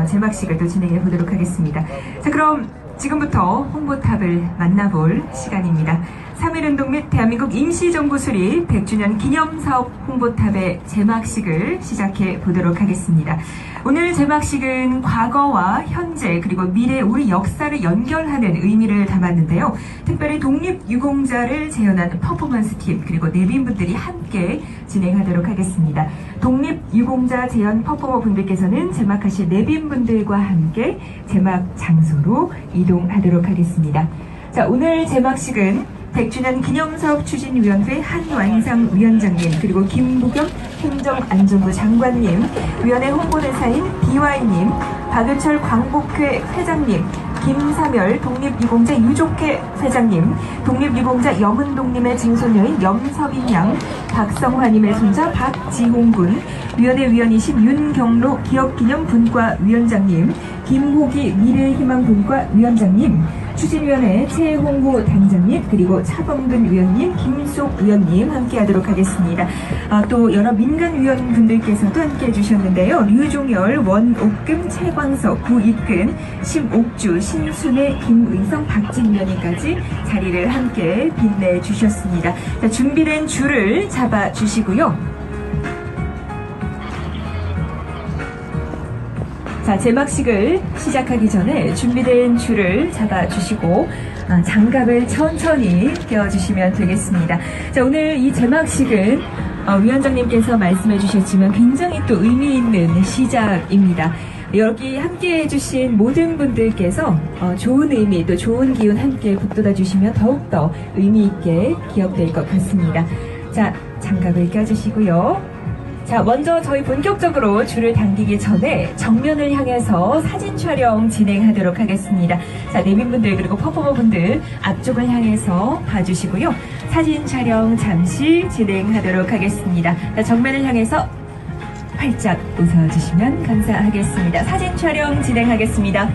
어, 제막식을 또 진행해 보도록 하겠습니다. 자, 그럼 지금부터 홍보탑을 만나볼 시간입니다. 3.1운동 및 대한민국 임시정부 수립 100주년 기념사업 홍보탑의 제막식을 시작해 보도록 하겠습니다. 오늘 제막식은 과거와 현재 그리고 미래 우리 역사를 연결하는 의미를 담았는데요. 특별히 독립유공자를 재현한 퍼포먼스 팀 그리고 내빈분들이 함께 진행하도록 하겠습니다. 독립유공자 재현 퍼포머 분들께서는 제막하실 내빈분들과 함께 제막 장소로 이동 하도록 하겠습니다. 자, 오늘 제막식은 100주년 기념사업 추진위원회 한완상 위원장님 그리고 김부겸 행정안전부 장관님 위원회 홍보대사인 BY님 박유철 광복회 회장님 김사멸 독립유공자 유족회 회장님 독립유공자 염은동님의 증손녀인 염서빈 양 박성화님의 손자 박지홍 군 위원회 위원이신 윤경로 기업기념 분과 위원장님 김호기 미래희망 분과 위원장님 추진위원회 최홍호 단장님 그리고 차범근 위원님 김속 위원님 함께하도록 하겠습니다. 아, 또 여러 민간 위원분들께서도 함께해 주셨는데요. 류종열, 원옥금, 최광석, 구익근, 심옥주, 신순애, 김의성, 박진 위원님까지 자리를 함께 빛내 주셨습니다. 자, 준비된 줄을 잡아 주시고요. 자, 제막식을 시작하기 전에 준비된 줄을 잡아주시고 아, 장갑을 천천히 껴주시면 되겠습니다. 자, 오늘 이 제막식은 어, 위원장님께서 말씀해 주셨지만 굉장히 또 의미 있는 시작입니다. 여기 함께 해주신 모든 분들께서 어, 좋은 의미 또 좋은 기운 함께 북돋아 주시면 더욱더 의미 있게 기억될 것 같습니다. 자, 장갑을 껴주시고요. 자, 먼저 저희 본격적으로 줄을 당기기 전에 정면을 향해서 사진 촬영 진행하도록 하겠습니다. 자, 내빈분들 그리고 퍼포머분들 앞쪽을 향해서 봐주시고요. 사진 촬영 잠시 진행하도록 하겠습니다. 자, 정면을 향해서 활짝 웃어주시면 감사하겠습니다. 사진 촬영 진행하겠습니다.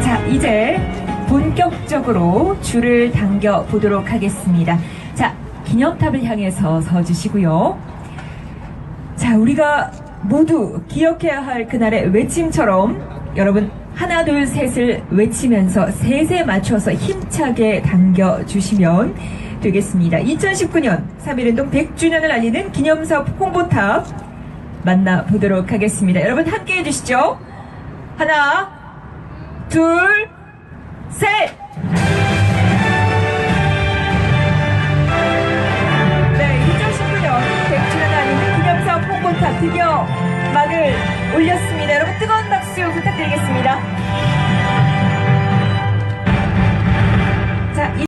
자, 이제 본격적으로 줄을 당겨 보도록 하겠습니다. 자, 기념탑을 향해서 서 주시고요. 자, 우리가 모두 기억해야 할 그날의 외침처럼 여러분 하나 둘 셋을 외치면서 셋에 맞춰서 힘차게 당겨 주시면 되겠습니다. 2019년 3.1운동 100주년을 알리는 기념사업 홍보탑 만나보도록 하겠습니다. 여러분 함께 해주시죠. 하나, 둘, 셋! 네, 2019년 객주는 아닌 기념사업 홍보타 드디어 막을 올렸습니다. 여러분 뜨거운 박수 부탁드리겠습니다.